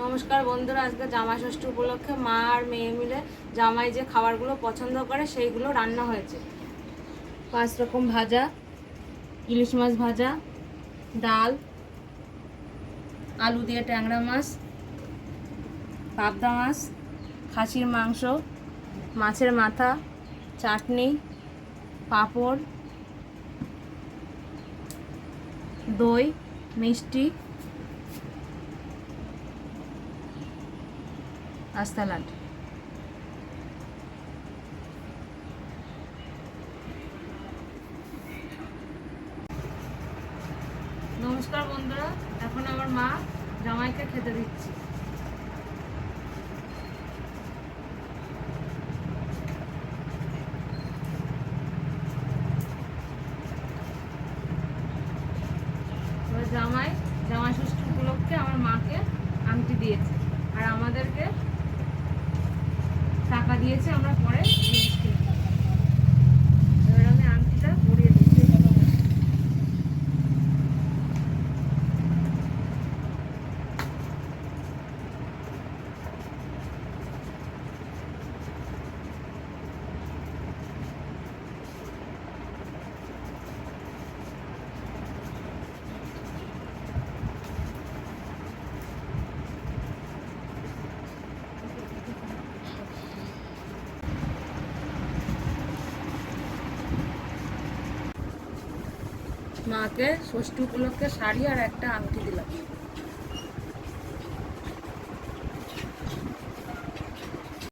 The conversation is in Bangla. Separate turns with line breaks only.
নমস্কার বন্ধুরা, আজকে জামাই ষষ্ঠী উপলক্ষে মা আর মেয়ে মিলে জামাই যে খাবারগুলো পছন্দ করে সেইগুলো রান্না হয়েছে। পাঁচ রকম ভাজা, ইলিশ মাছ ভাজা, ডাল, আলু দিয়ে ট্যাংরা মাছ, পাবদা মাছ, খাসির মাংস, মাছের মাথা, চাটনি, পাঁপড়, দই, মিষ্টি আর স্যালাড নমস্কার বন্ধুরা, এখন আমার মা জামাইকে খেতে দিচ্ছে। জামাই জামাই ষষ্ঠী উপলক্ষে আমার মাকে আংটি দিয়েছে আর আমাদেরকে টাকা দিয়েছে আমরা পরে। মাকে ষষ্ঠী উপলক্ষে শাড়ি আর একটা আংটি দিলাম।